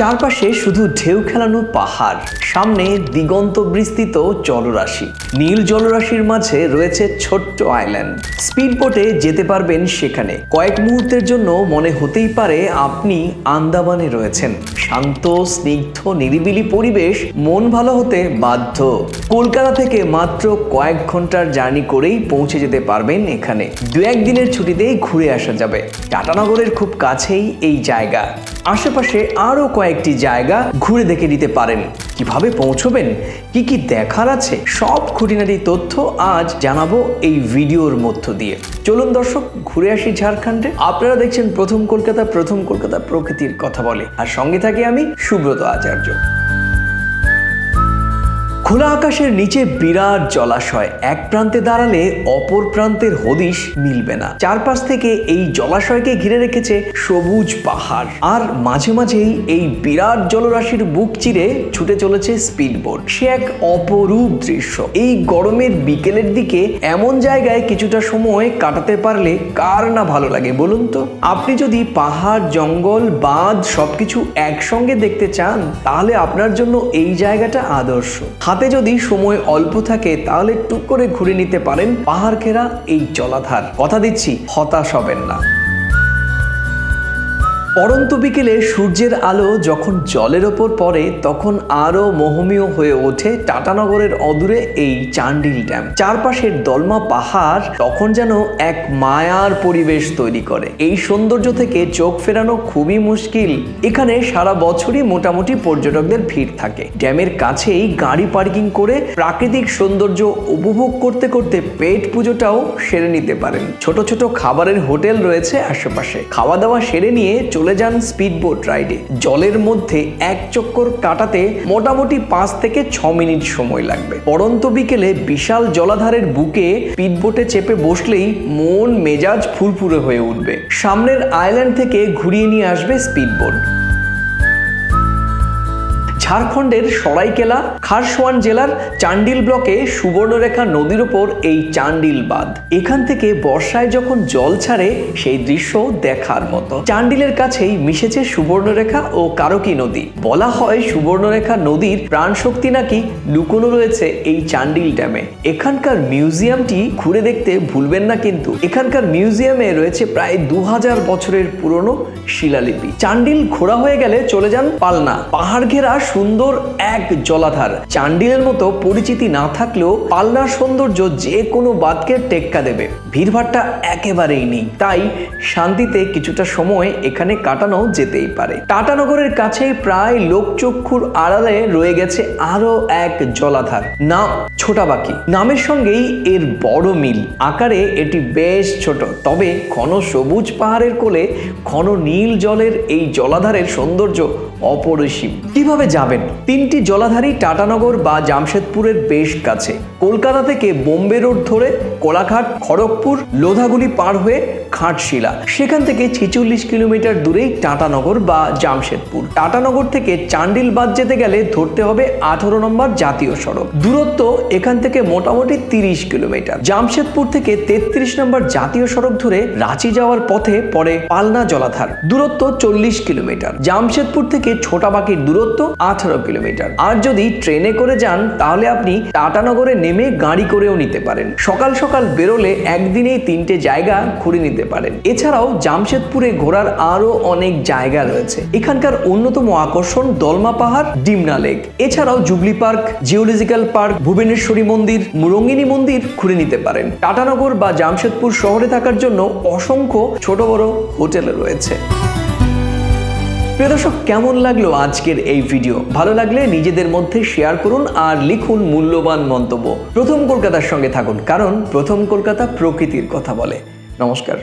চারপাশে শুধু ঢেউ খেলানো পাহাড়, সামনে দিগন্ত বিস্তৃত জলরাশি। নীল জলরাশির মাঝে রয়েছে ছোট্ট আইল্যান্ড স্পিড বোটে যেতে পারবেন সেখানে। কয়েক মুহূর্তের জন্য মনে হতেই পারে আপনি আন্দামানে রয়েছেন। শান্ত, স্নিগ্ধ, নিরিবিলি পরিবেশ, মন ভালো হতে বাধ্য। কলকাতা থেকে মাত্র কয়েক ঘণ্টার জার্নি করেই পৌঁছে যেতে পারবেন এখানে। দু একদিনের ছুটিতেই ঘুরে আসা যাবে। টাটানগরের খুব কাছেই এই জায়গা। আশেপাশে আরও কয়েকটি জায়গা ঘুরে দেখে নিতে পারেন। কীভাবে পৌঁছবেন? কি কি দেখার আছে? সব খুঁটিনাটি তথ্য আজ জানাব এই ভিডিওর মধ্য দিয়ে। চলুন দর্শক, ঘুরে আসি ঝাড়খণ্ডে। আপনারা দেখছেন প্রথম কলকাতা প্রথম কলকাতা প্রকৃতির কথা বলে। আর সঙ্গে থাকি আমি সুব্রত আচার্য। খোলা আকাশের নিচে বিরাট জলাশয়। এক প্রান্তে দাঁড়ালে অপর প্রান্তের হদিশ মিলবে না। চারপাশ থেকে এই জলাশয়কে ঘিরে রেখেছে সবুজ পাহাড়। আর মাঝে মাঝেই এই বিরাট জলরাশির বুক চিরে ছুটে চলেছে স্পিডবোট। সে এক অপরূপ দৃশ্য। এই গরমের বিকেলের দিকে এমন জায়গায় কিছুটা সময় কাটাতে পারলে কার না ভালো লাগে বলুন তো? আপনি যদি পাহাড়, জঙ্গল, বাঁধ সবকিছু একসঙ্গে দেখতে চান, তাহলে আপনার জন্য এই জায়গাটা আদর্শ। হাতে যদি সময় অল্প থাকে, তাহলে টুক করে ঘুরে নিতে পারেন পাহাড় ঘেরা এই জলাধার। কথা দিচ্ছি, হতাশ হবেন না। পরন্ত বিকেলে সূর্যের আলো যখন জলের ওপর পড়ে, তখন আরও মোহমীয় হয়ে ওঠে টাটানগরের অদূরে এই চান্ডিল ড্যাম। চারপাশের দলমা পাহাড় তখন যেন এক মায়ার পরিবেশ তৈরি করে। এই সৌন্দর্য থেকে চোখ ফেরানো খুবই মুশকিল। এখানে সারা বছরই মোটামুটি পর্যটকদের ভিড় থাকে। ড্যামের কাছেই গাড়ি পার্কিং করে প্রাকৃতিক সৌন্দর্য উপভোগ করতে করতে পেট পুজোটাও সেরে নিতে পারেন। ছোট ছোট খাবারের হোটেল রয়েছে আশেপাশে। খাওয়া দাওয়া সেরে নিয়ে চলে যান স্পিডবোট রাইডে। জলের মধ্যে এক চক্কর কাটাতে মোটামুটি পাঁচ থেকে ছ মিনিট সময় লাগবে। পরন্ত বিকেলে বিশাল জলাধারের বুকে স্পিডবোটে চেপে বসলেই মন মেজাজ ফুরফুরে হয়ে উঠবে। সামনের আইল্যান্ড থেকে ঘুরিয়ে নিয়ে আসবে স্পিডবোট। ঝাড়খণ্ডের সরাইকেলা, খারসোয়ান জেলার চান্ডিল ব্লকে সুবর্ণরেখা নদীর ওপর এই চান্ডিল বাঁধ এখান থেকে বর্ষায় যখন জল ছাড়ে, সেই দৃশ্য দেখার মতো। চান্ডিলের কাছেই মিশেছে সুবর্ণরেখা ও কারকি নদী। বলা হয় সুবর্ণরেখা নদীর প্রাণশক্তি নাকি লুকোনো রয়েছে এই চান্ডিল ড্যামে। এখানকার মিউজিয়ামটি ঘুরে দেখতে ভুলবেন না কিন্তু। এখানকার মিউজিয়ামে রয়েছে প্রায় দু হাজার বছরের পুরনো শিলালিপি। চান্ডিল ঘোরা হয়ে গেলে চলে যান পালনা। পাহাড় ঘেরা সুন্দর এক জলাধার। চান্ডিলের মতো পরিচিতি না থাকলেও পালনার সৌন্দর্য যে কোনো বাদকে টেক্কা দেবে। ভিড়ভাড়টা একেবারেই নেই। তাই শান্তিতে কিছুটা সময় এখানে কাটানো যেতেই পারে। টাটানগরের কাছে প্রায় লোকচক্ষুর আড়ালে রয়ে গেছে আরও এক জলাধার। নাম ছোটাবাকি। নামের সঙ্গেই এর বড় মিল। আকারে এটি বেশ ছোট। তবে ঘন সবুজ পাহাড়ের কোলে ঘন নীল জলের এই জলাধারের সৌন্দর্য অপরিসীম। কীভাবে যাবেন তিনটি জলাধারী টাটানগর বা জামশেদপুরের বেশ কাছে। কলকাতা থেকে বোম্বে রোড ধরে কোলাঘাট, খড়গপুর, লোধাগুলি পার হয়ে ঘাটশিলা সেখান থেকে ছেচল্লিশ কিলোমিটার দূরেই টাটানগর বা জামশেদপুর। টাটানগর থেকে চান্ডিল বাদ যেতে গেলে ধরতে হবে আঠারো নম্বর জাতীয় সড়ক। দূরত্ব এখান থেকে মোটামুটি তিরিশ কিলোমিটার। জামশেদপুর থেকে তেত্রিশ নম্বর জাতীয় সড়ক ধরে রাঁচি যাওয়ার পথে পড়ে পালনা জলাধার। দূরত্ব চল্লিশ কিলোমিটার। জামশেদপুর থেকে ছোটাবাকির দূরত্ব আঠারো কিলোমিটার। আর যদি ট্রেনে করে যান, তাহলে আপনি টাটানগরে নেমে গাড়ি করেও নিতে পারেন। সকাল সকাল বেরোলে একদিনেই তিনটে জায়গা ঘুরে নিতে পারেন। এছাড়াও জামশেদপুরে ঘোরার আরও অনেক জায়গা রয়েছে। এখানকার অন্যতম আকর্ষণ দলমা পাহাড়, ডিমনা লেক। এছাড়াও jubilee park, geological park, Bhubaneswari মন্দির, মুরঙ্গিনী মন্দির ঘুরে নিতে পারেন। টাটানগর বা জামশেদপুর শহরে থাকার জন্য অসংখ্য ছোট বড় হোটেল রয়েছে। প্রিয় দর্শক, কেমন লাগল আজকের এই ভিডিও ভালো লাগলে নিজেদের মধ্যে শেয়ার করুন আর লিখুন মূল্যবান মন্তব্য। প্রথম কলকাতার সঙ্গে থাকুন, কারণ প্রথম কলকাতা প্রকৃতির কথা বলে। নমস্কার।